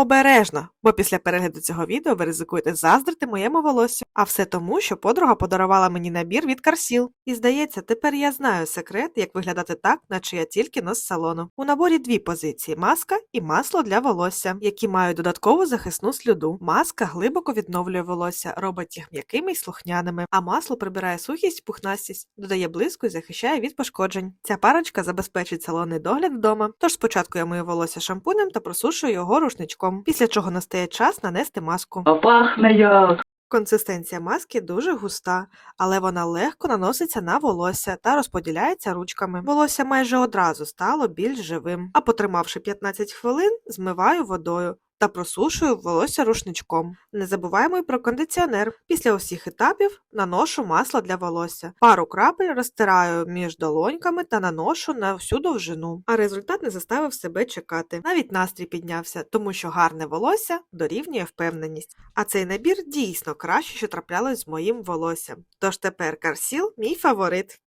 Обережно, бо після перегляду цього відео ви ризикуєте заздрити моєму волосю. А все тому, що подруга подарувала мені набір від Карсіл. І здається, тепер я знаю секрет, як виглядати так, наче я тільки но з салону. У наборі дві позиції: маска і масло для волосся, які мають додаткову захисну слюду. Маска глибоко відновлює волосся, робить їх м'якими й слухняними, а масло прибирає сухість, пухнастість, додає блиску і захищає від пошкоджень. Ця парочка забезпечить салонний догляд вдома. Тож спочатку я мию волосся шампунем та просушую його рушничком, після чого настає час нанести маску. А пахне як. Консистенція маски дуже густа, але вона легко наноситься на волосся та розподіляється ручками. Волосся майже одразу стало більш живим, а потримавши 15 хвилин, змиваю водою. Та просушую волосся рушничком. Не забуваємо й про кондиціонер. Після усіх етапів наношу масло для волосся. Пару крапель розтираю між долоньками та наношу на всю довжину. А результат не заставив себе чекати. Навіть настрій піднявся, тому що гарне волосся дорівнює впевненість. А цей набір дійсно краще, що траплялось з моїм волоссям. Тож тепер Карсіл мій фаворит.